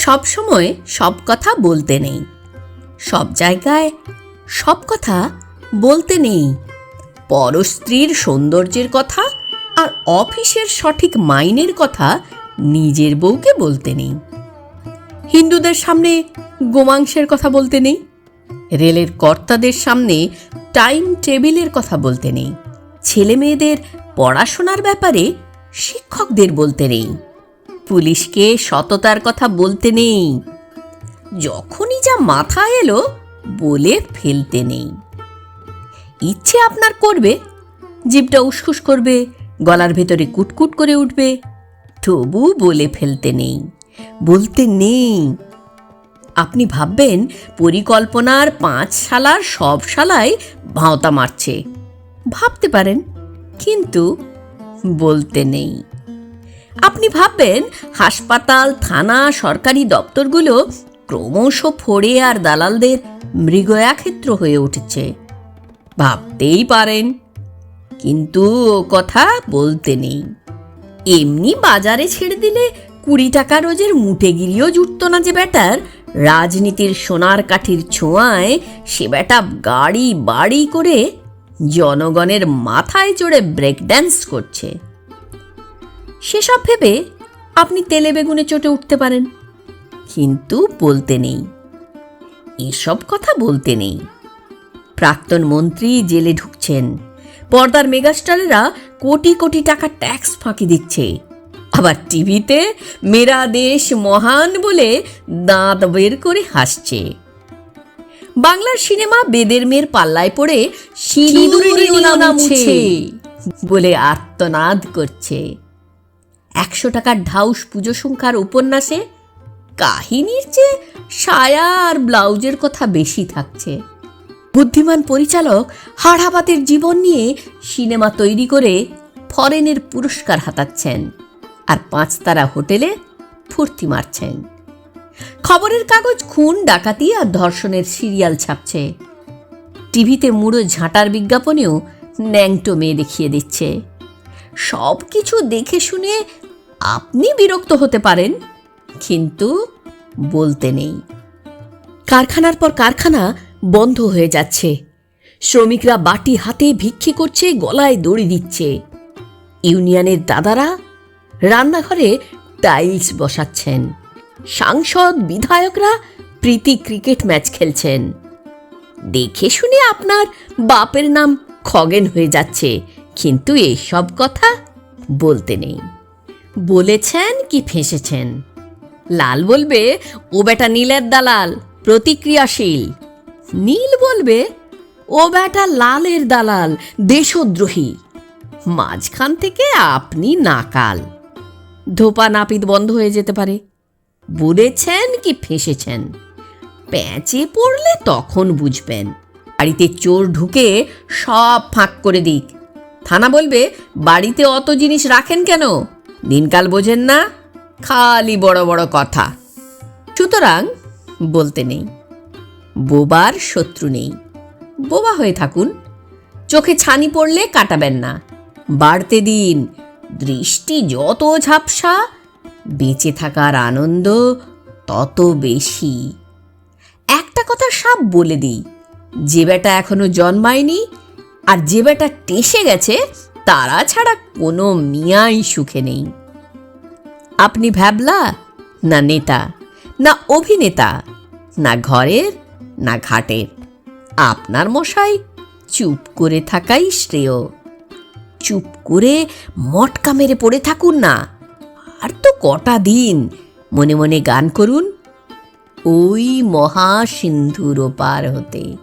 সব সময় সব কথা বলতে নেই। সব জায়গায় সব কথা বলতে নেই। পরস্ত্রীর সৌন্দর্যের কথা আর অফিসের সঠিক মাইনের কথা নিজের বউকে বলতে নেই। হিন্দুদের সামনে গোমাংসের কথা বলতে নেই। রেলের কর্তাদের সামনে টাইম টেবিলের কথা বলতে নেই। ছেলে মেয়েদের পড়াশোনার ব্যাপারে শিক্ষকদের বলতে নেই। পুলিশকে সততার কথা বলতে নেই। যখনই যা মাথায় এলো, বলে ফেলতে নেই। ইচ্ছে আপনার করবে জীবটা উসকুস করবে, গলার ভেতরে কুটকুট করে উঠবে, তবু বলে ফেলতে নেই, বলতে নেই। আপনি ভাববেন, পরিকল্পনার পাঁচ শালার সব শালায় ভাঁওতা মারছে। ভাবতে পারেন, কিন্তু বলতে নেই। আপনি ভাববেন, হাসপাতাল, থানা, সরকারি দপ্তরগুলো ক্রমশ ফোড়ে আর দালালদের মৃগয়াক্ষেত্র হয়ে উঠেছে। ভাবতেই পারেন। কিন্তু ও কথা বলতে নেই। এমনি বাজারে ছেড়ে দিলে কুড়ি টাকা রোজের মুটেগিরিও জুটত না যে ব্যাটার। রাজনীতির সোনার কাঠির ছোঁয়ায় সে ব্যাটা গাড়ি বাড়ি করে জনগণের মাথায় চড়ে ব্রেক ড্যান্স করছে। সেসব ভেবে আপনি তেলে বেগুনে চটে উঠতে পারেন। কিন্তু বলতে নেই। এসব কথা বলতে নেই। প্রাক্তন মন্ত্রী জেলে ঢুকছেন। পর্দার মেগাস্টারেরা কোটি কোটি টাকা ট্যাক্স ফাঁকি দিচ্ছে। আবার টিভিতে মেরা দেশ মহান বলে দাঁত বের করে হাসছে। বাংলার সিনেমা বেদের মেয়ের পাল্লায় পড়ে সিঁদুরে বলে আত্মনাদ করছে। একশো টাকার ঢাউস পুজো সংখ্যার উপন্যাসে? কাহিনীর চেয়ে সায়া আর ব্লাউজের কথা বেশি থাকছে। বুদ্ধিমান পরিচালক হাড়হাবাতের জীবন নিয়ে সিনেমা তৈরি করে ফরেনের পুরস্কার হাতাচ্ছেন আর পাঁচতারা হোটেলে ফুর্তি মারছেন। খবরের কাগজ খুন, ডাকাতি আর ধর্ষণের সিরিয়াল ছাপছে। টিভিতে মুড়ো ঝাঁটার বিজ্ঞাপনেও ন্যাংটো মেয়ে দেখিয়ে দিচ্ছে। সব কিছু দেখে শুনে আপনি বিরক্ত হতে পারেন, কিন্তু বলতে নেই। কারখানার পর কারখানা বন্ধ হয়ে যাচ্ছে। শ্রমিকরা বাটি হাতে ভিক্ষি করছে, গলায় দড়ি দিচ্ছে। ইউনিয়নের দাদারা রান্নাঘরে টাইলস বসাচ্ছেন। সাংসদ, বিধায়করা প্রীতি ক্রিকেট ম্যাচ খেলছেন। দেখে শুনে আপনার বাপের নাম খগেন হয়ে যাচ্ছে, কিন্তু এইসব কথা বলতে নেই। বলেছেন কি ফেঁসেছেন? লাল বলবে, ও বেটা নীলের দালাল, প্রতিক্রিয়াশীল। নীল বলবে, ও বেটা লালের দালাল, দেশদ্রোহী। মাঝখান থেকে আপনি নাকাল। ধোপা নাপিত বন্ধ হয়ে যেতে পারে। বলেছেন কি ফেঁসেছেন? প্যাঁচে পড়লে তখন বুঝবেন। বাড়িতে চোর ঢুকে সব ফাঁক করে দিক। থানা বলবে, বাড়িতে অত জিনিস রাখেন কেন? দিনকাল বোঝেন না, খালি বড় বড় কথা। সুতরাং বলতে নেই। বোবার শত্রু নেই। বোবা হয়ে থাকুন। চোখে ছানি পড়লে কাটাবেন না। বাড়তে দিন। দৃষ্টি যত ঝাপসা, বেঁচে থাকার আনন্দ তত বেশি। একটা কথা সাপ বলে দিই। যে বেটা এখনও জন্মায়নি, আর যে বেটা টেসে গেছে তারা ছাড়া কোনো মিয়াই সুখে নেই। আপনি ভ্যাবলা না নেতা, না অভিনেতা, না ঘরের, না ঘাটের। আপনার মশাই চুপ করে থাকাই শ্রেয়। চুপ করে মটকা মেরে পড়ে থাকুন না। আর তো কটা দিন, মনে মনে গান করুন। ওই মহা সিন্ধুর পার হতে।